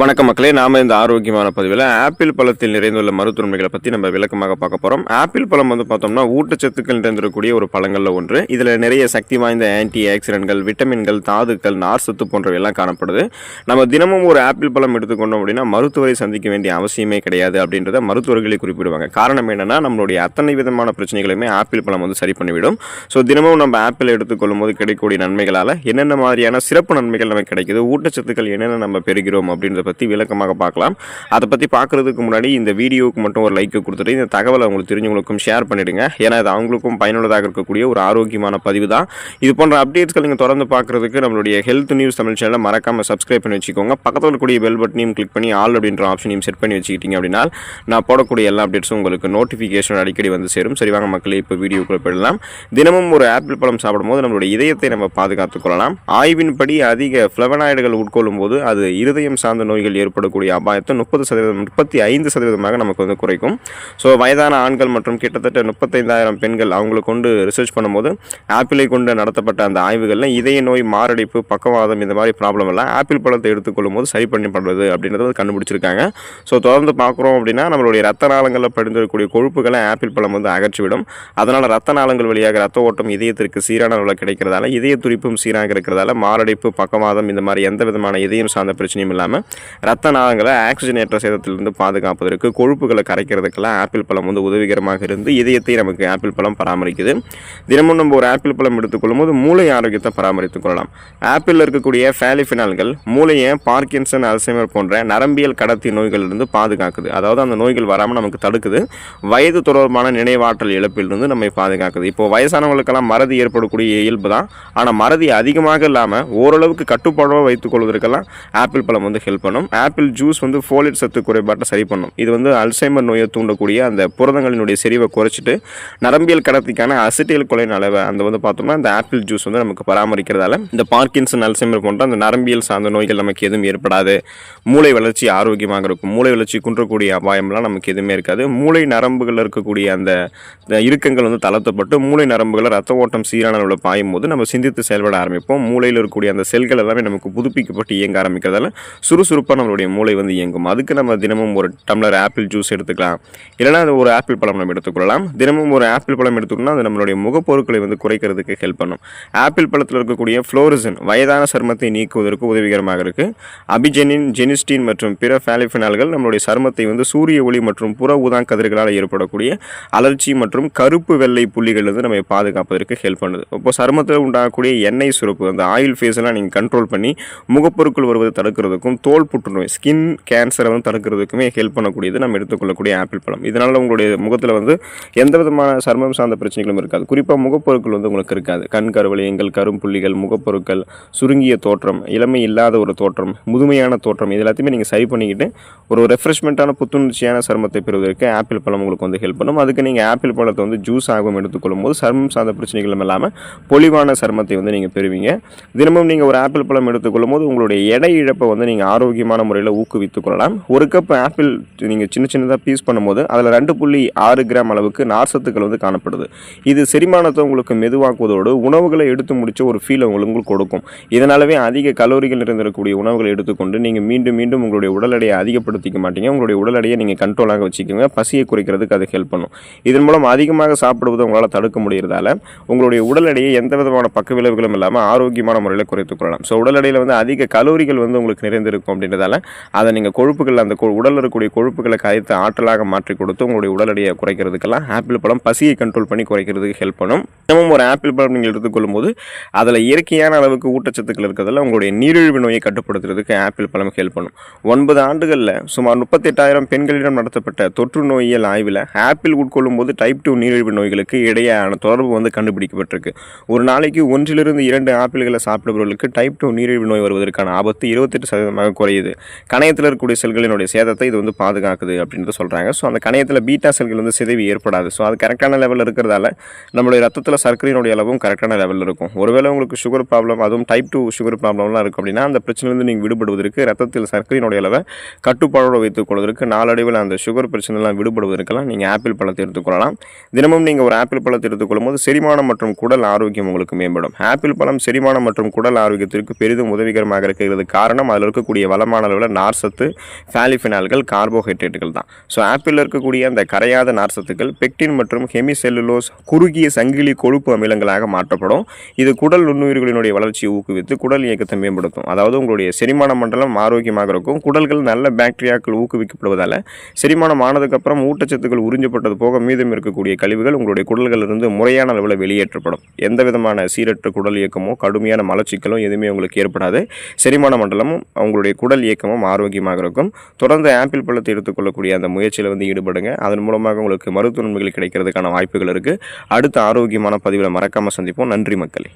வணக்கம் மக்களே நாம இந்த ஆரோக்கியமான பதிவில் ஆப்பிள் பழத்தில் நிறைந்துள்ள மருத்துவமைகளை பற்றி நம்ம விளக்கமாக பார்க்க போகிறோம் ஆப்பிள் பழம் வந்து பார்த்தோம்னா ஊட்டச்சத்துக்கள் நிறைந்திருக்கக்கூடிய ஒரு பழங்களில் ஒன்று. இதில் நிறைய சக்தி வாய்ந்த ஆன்டி ஆக்சிடென்ட்கள் விட்டமின்கள் தாதுக்கள் நார் சத்து போன்றவையெல்லாம் காணப்படுது. நம்ம தினமும் ஒரு ஆப்பிள் பழம் எடுத்துக்கொண்டோம் அப்படின்னா மருத்துவரை சந்திக்க வேண்டிய அவசியமே கிடையாது அப்படின்றத மருத்துவர்களே குறிப்பிடுவாங்க. காரணம் என்னென்னா நம்மளுடைய அத்தனை விதமான பிரச்சனைகளையுமே ஆப்பிள் பழம் வந்து சரி பண்ணிவிடும். ஸோ தினமும் நம்ம ஆப்பிள் எடுத்துக்கொள்ளும் போது கிடைக்கக்கூடிய நன்மைகளால் என்னென்ன மாதிரியான சிறப்பு நன்மைகள் நமக்கு கிடைக்குது ஊட்டச்சத்துக்கள் என்னென்ன நம்ம பெறுகிறோம் அப்படின்றத பற்றி விளக்கமாக பார்க்கலாம். அதை பற்றி பார்க்குறதுக்கு முன்னாடி இந்த வீடியோவுக்கு மட்டும் ஒரு லைக்கை கொடுத்துட்டு இந்த தகவலை உங்களுக்கு தெரிஞ்சவங்களுக்கும் ஷேர் பண்ணிவிடுங்க ஏன்னா இது அவங்களுக்கும் பயனுள்ளதாக இருக்கக்கூடிய ஒரு ஆரோக்கியமான பதிவு தான். இது போன்ற அப்டேட்ஸ்கள் நீங்கள் தொடர்ந்து பார்க்குறதுக்கு நம்மளுடைய ஹெல்த் நியூஸ் தமிழ் சேனலை மறக்காமல் சப்ஸ்கிரைப் பண்ணி வச்சுக்கோங்க. பக்கத்தில் இருக்கக்கூடிய பெல் பட்டனையும் கிளிக் பண்ணி ஆல் அப்படின்ற ஆப்ஷனையும் செட் பண்ணி வச்சுக்கிட்டீங்க அப்படின்னா நான் போடக்கூடிய எல்லா அப்டேட்ஸும் உங்களுக்கு நோட்டிஃபிகேஷன் அடிக்கடி வந்து சேரும். சரி வாங்க மக்களே இப்போ வீடியோக்குள்ள போயிடலாம். தினமும் ஒரு ஆப்பிள் பழம் சாப்பிடும்போது நம்மளுடைய இதயத்தை நம்ம பாதுகாத்துக் கொள்ளலாம். ஆய்வின்படி அதிக ஃப்ளவனாய்டுகள் உட்கொள்ளும் போது அது இருதயம் சார்ந்த நோய்கள் ஏற்படக்கூடிய அபாயத்தை முப்பது சதவீதம் முப்பத்தி ஐந்து சதவீதமாக நமக்கு வந்து குறைக்கும். ஸோ வயதான ஆண்கள் மற்றும் கிட்டத்தட்ட முப்பத்தைந்தாயிரம் பெண்கள் அவங்களை கொண்டு ரிசர்ச் பண்ணும்போது ஆப்பிளை கொண்டு நடத்தப்பட்ட அந்த ஆய்வுகளில் இதய நோய் மாரடைப்பு பக்கவாதம் இந்த மாதிரி ப்ராப்ளம் எல்லாம் ஆப்பிள் பழத்தை எடுத்துக்கொள்ளும் போது சரி பண்ணப்படுறது அப்படின்றத வந்து கண்டுபிடிச்சிருக்காங்க. ஸோ தொடர்ந்து பார்க்குறோம் அப்படின்னா நம்மளுடைய ரத்த நாளங்களில் படிந்திருக்கக்கூடிய கொழுப்புகளை ஆப்பிள் பழம் வந்து அகற்றிவிடும். அதனால் ரத்த நாளங்கள் வழியாக ரத்த ஓட்டம் இதயத்திற்கு சீரான அளவில் கிடைக்கிறதால இதய துடிப்பும் சீராக இருக்கிறதால மாரடைப்பு பக்கவாதம் இந்த மாதிரி எந்த விதமான இதயம் சார்ந்த பிரச்சனையும் இல்லாமல் ரத்த நாளங்களை ஆக்சிஜனேற்ற சேதத்திலிருந்து பாதுகாப்பதற்கு கொழுப்புகளை கரைக்கிறதுக்கெல்லாம் ஆப்பிள் பழம் வந்து உதவிகரமாக இருந்து இதயத்தை நமக்கு ஆப்பிள் பழம் பராமரிக்குது. தினமும் நம்ம ஒரு ஆப்பிள் பழம் எடுத்துக்கொள்ளும் போது மூளை ஆரோக்கியத்தை பராமரித்துக் கொள்ளலாம். ஆப்பிளில் இருக்கக்கூடிய ஃபேலிஃபினால்கள் மூளையை பார்க்கின்சன் அல்சைமர் போன்ற நரம்பியல் கடத்தி நோய்களிலிருந்து பாதுகாக்குது. அதாவது அந்த நோய்கள் வராமல் நமக்கு தடுக்குது. வயது தொடர்பான நினைவாற்றல் இழப்பிலிருந்து நம்மை பாதுகாக்குது. இப்போ வயசானவங்களுக்கெல்லாம் மறதி ஏற்படக்கூடிய இயல்பு தான். ஆனால் மறதி அதிகமாக இல்லாமல் ஓரளவுக்கு கட்டுப்பாடாக வைத்துக் கொள்வதற்கெல்லாம் ஆப்பிள் பழம் வந்து ஹெல்ப் பண்ணும் பண்ணும் ஆப்பிள் ஜூஸ் வந்து ஃபோலேட் சத்து குறைபாட்டை சரி பண்ணும். இது வந்து அல்சைமர் நோயை தூண்டக்கூடிய அந்த புரதங்களினுடைய செறிவை குறைச்சிட்டு நரம்பியல் கடத்திக்கான அசிட்டியல் கொலையின் அளவை அந்த வந்து பார்த்தோம்னா இந்த ஆப்பிள் ஜூஸ் வந்து நமக்கு பராமரிக்கிறதால இந்த பார்க்கின்சன் அல்சைமர் போன்ற அந்த நரம்பியல் சார்ந்த நோய்கள் நமக்கு எதுவும் ஏற்படாது. மூளை வளர்ச்சி ஆரோக்கியமாக இருக்கும். மூளை வளர்ச்சி குன்றக்கூடிய அபாயம்லாம் நமக்கு எதுவுமே இருக்காது. மூளை நரம்புகளில் இருக்கக்கூடிய அந்த இறுக்கங்கள் வந்து தளர்த்தப்பட்டு மூளை நரம்புகளை ரத்த ஓட்டம் சீரான அளவில் பாயும் போது நம்ம சிந்தித்து செயல்பட ஆரம்பிப்போம். மூளையில் இருக்கக்கூடிய அந்த செல்கள் எல்லாமே நமக்கு புதுப்பிக்கப்பட்டு இயங்க ஆரம்பிக்கிறதால சுறுசுறு சுறுசுறுப்பாக நம்மளுடைய மூளை வந்து இயங்கும். அதுக்கு நம்ம தினமும் ஒரு டம்ளர் ஆப்பிள் ஜூஸ் எடுத்துக்கலாம். இல்லைனா அது ஒரு ஆப்பிள் பழம் நம்ம எடுத்துக்கொள்ளலாம். தினமும் ஒரு ஆப்பிள் பழம் எடுத்துக்கணும்னா அது நம்மளுடைய முகப்பொருட்களை வந்து குறைக்கிறதுக்கு ஹெல்ப் பண்ணும். ஆப்பிள் பழத்தில் இருக்கக்கூடிய ஃப்ளோரிசன் வயதான சருமத்தை நீக்குவதற்கு உதவிகரமாக இருக்குது அபிஜெனின் ஜெனிஸ்டின் மற்றும் பிற ஃபேலிஃபினால்கள் நம்மளுடைய சருமத்தை வந்து சூரிய ஒளி மற்றும் புற ஊதாங் கதிர்களால் ஏற்படக்கூடிய அலர்ச்சி மற்றும் கருப்பு வெள்ளை புள்ளிகள் வந்து நம்ம பாதுகாப்பதற்கு ஹெல்ப் பண்ணுது. இப்போ சருமத்தில் உண்டாகக்கூடிய எண்ணெய் சுரப்பு அந்த ஆயில் ஃபேஸ்லாம் நீங்கள் கண்ட்ரோல் பண்ணி முகப்பொருட்கள் வருவதை தடுக்கிறதுக்கும் தோல் புற்றுநோய் ஸ்கின் கேன்சரை வந்து தடுக்கிறதுக்குமே ஹெல்ப் பண்ணக்கூடியது நம்ம எடுத்துக்கொள்ளக்கூடிய ஆப்பிள் பழம். இதனால் உங்களுடைய முகத்தில் வந்து எந்த விதமான சருமம் சார்ந்த பிரச்சனைகளும் இருக்காது. குறிப்பாக முகப்பொருட்கள் வந்து உங்களுக்கு இருக்காது. கண் கருவளையங்கள் கரும்புள்ளிகள் முகப்பொருட்கள் சுருங்கிய தோற்றம் இளமை இல்லாத ஒரு தோற்றம் முதுமையான தோற்றம் இது எல்லாத்தையுமே நீங்கள் சரி பண்ணிக்கிட்டு ஒரு ரெஃப்ரெஷ்மெண்ட்டான புத்துணர்ச்சியான சருமத்தை பெறுவதற்கு ஆப்பிள் பழம் உங்களுக்கு வந்து ஹெல்ப் பண்ணும். அதுக்கு நீங்கள் ஆப்பிள் பழத்தை வந்து ஜூஸ் ஆகவும் எடுத்துக்கொள்ளும் போது சர்மம் சார்ந்த பிரச்சனைகளும் இல்லாமல் பொலிவான சருமத்தை வந்து நீங்கள் பெறுவீங்க. தினமும் நீங்கள் ஒரு ஆப்பிள் பழம் எடுத்துக்கொள்ளும் போது உங்களுடைய எடை இழப்பை வந்து நீங்கள் ஆரோக்கியமான முறையில் ஊக்குவித்துக் கொள்ளலாம். ஒரு கப் ஆப்பிள் நீங்கள் சின்ன சின்னதாக பீஸ் பண்ணும்போது அதில் ரெண்டு புள்ளி ஆறு கிராம் அளவுக்கு நார்சத்துக்கள் வந்து காணப்படுது. இது செரிமானத்தை உங்களுக்கு மெதுவாக்குவதோடு உணவுகளை எடுத்து முடிச்ச ஒரு ஃபீல் உங்களுக்கு கொடுக்கும். இதனாலவே அதிக கலோரிகள் நிறைந்திருக்கக்கூடிய உணவுகளை எடுத்துக்கொண்டு நீங்கள் மீண்டும் மீண்டும் உங்களுடைய உடல் எடையை அதிகப்படுத்திக்க மாட்டீங்க. உங்களுடைய உடல் எடையை நீங்கள் கண்ட்ரோலாக வச்சுக்கோங்க. பசியை குறைக்கிறதுக்கு அது ஹெல்ப் பண்ணும். இதன் மூலம் அதிகமாக சாப்பிடுவதை உங்களால் தடுக்க முடிகிறதால உங்களுடைய உடல் எடையை எந்த விதமான பக்க விளைவுகளும் இல்லாமல் ஆரோக்கியமான முறையில் குறைத்துக் கொள்ளலாம். ஸோ உடல் எடையில் வந்து அதிக கலோரிகள் வந்து உங்களுக்கு நிறைந்திருக்கும் அப்படின்னு அப்படின்றதால அதை நீங்கள் கொழுப்புகள் அந்த கொ- இருக்கக்கூடிய கொழுப்புகளை கரைத்து ஆற்றலாக மாற்றி கொடுத்து உங்களுடைய உடல் எடையை குறைக்கிறதுக்கெல்லாம் ஆப்பிள் பழம் பசியை கண்ட்ரோல் பண்ணி குறைக்கிறதுக்கு ஹெல்ப் பண்ணும். தினமும் ஒரு ஆப்பிள் பழம் நீங்கள் எடுத்துக்கொள்ளும் போது அதில் இயற்கையான அளவுக்கு ஊட்டச்சத்துக்கள் இருக்கிறதுல உங்களுடைய நீரிழிவு நோயை கட்டுப்படுத்துறதுக்கு ஆப்பிள் பழம் ஹெல்ப் பண்ணும். ஒன்பது ஆண்டுகளில் சுமார் முப்பத்தெட்டாயிரம் பெண்களிடம் நடத்தப்பட்ட தொற்று நோயியல் ஆய்வில் ஆப்பிள் உட்கொள்ளும் போது டைப் டூ நீரிழிவு நோய்களுக்கு இடையேயான தொடர்பு வந்து கண்டுபிடிக்கப்பட்டிருக்கு. ஒரு நாளைக்கு ஒன்றிலிருந்து இரண்டு ஆப்பிள்களை சாப்பிடுபவர்களுக்கு டைப் டூ நீரிழிவு நோய் வருவதற்கான ஆபத்து இருபத்தெட்டு சதவீதமாக குறையுது. கணையத்தில் இருக்கக்கூடிய செல்களினுடைய சேதத்தை இது வந்து பாதுகாக்குது அப்படின்றது சொல்கிறாங்க ஸோ அந்த கணையத்தில் பீட்டா செல்கள் வந்து சிதைவு ஏற்படாது. ஸோ அது கரெக்டான லெவலில் இருக்கிறதால நம்மளுடைய ரத்தத்தில் சர்க்கரையினுடைய அளவும் கரெக்டான லெவலில் இருக்கும். ஒருவேளை உங்களுக்கு சுகர் ப்ராப்ளம் அதுவும் டைப் டூ சுகர் ப்ராப்ளம்லாம் இருக்கும் அப்படின்னா அந்த பிரச்சனையிலிருந்து நீங்கள் விடுபடுவதற்கு ரத்தத்தில் சர்க்கரையினுடைய அளவை கட்டுப்பாடோடு வைத்துக் கொள்வதற்கு நாளடைவில் அந்த சுகர் பிரச்சனைலாம் விடுபடுவதற்கெல்லாம் நீங்கள் ஆப்பிள் பழத்தை எடுத்துக்கொள்ளலாம் தினமும் நீங்கள் ஒரு ஆப்பிள் பழத்தை எடுத்துக்கொள்ளும் போது செரிமானம் மற்றும் குடல் ஆரோக்கியம் உங்களுக்கு மேம்படும். ஆப்பிள் பழம் செரிமானம் மற்றும் குடல் ஆரோக்கியத்திற்கு பெரிதும் உதவிகரமாக இருக்கிறது. காரணம் அதில் இருக்கக்கூடிய வளம் அதிகமான அளவில் நார்சத்து ஃபேலிஃபினால்கள் கார்போஹைட்ரேட்டுகள் தான். ஸோ ஆப்பிளில் இருக்கக்கூடிய அந்த கரையாத நார்சத்துக்கள் பெக்டின் மற்றும் ஹெமிசெல்லுலோஸ் குறுகிய சங்கிலி கொழுப்பு அமிலங்களாக மாற்றப்படும். இது குடல் நுண்ணுயிர்களினுடைய வளர்ச்சியை ஊக்குவித்து குடல் இயக்கத்தை மேம்படுத்தும். அதாவது உங்களுடைய செரிமான மண்டலம் ஆரோக்கியமாக இருக்கும். குடல்கள் நல்ல பாக்டீரியாக்கள் ஊக்குவிக்கப்படுவதால் செரிமானம் ஆனதுக்கப்புறம் ஊட்டச்சத்துக்கள் உறிஞ்சப்பட்டது போக மீதம் இருக்கக்கூடிய கழிவுகள் உங்களுடைய குடல்களிலிருந்து முறையான அளவில் வெளியேற்றப்படும். எந்த விதமான சீரற்ற குடல் இயக்கமோ கடுமையான மலச்சிக்கலோ எதுவுமே உங்களுக்கு ஏற்படாது. செரிமான மண்டலமும் உங்களுடைய குடல் இயக்கமும் ஆரோக்கியமாக இருக்கும். தொடர்ந்து ஆப்பிள் பழத்தை எடுத்துக்கொள்ளக்கூடிய அந்த முயற்சியில் வந்து ஈடுபடுங்க. அதன் மூலமாக உங்களுக்கு மருத்துவ நன்மைகள் கிடைக்கிறதுக்கான வாய்ப்புகள் இருக்குது அடுத்த ஆரோக்கியமான பதிவில் மறக்காமல் சந்திப்போம். நன்றி மக்களே.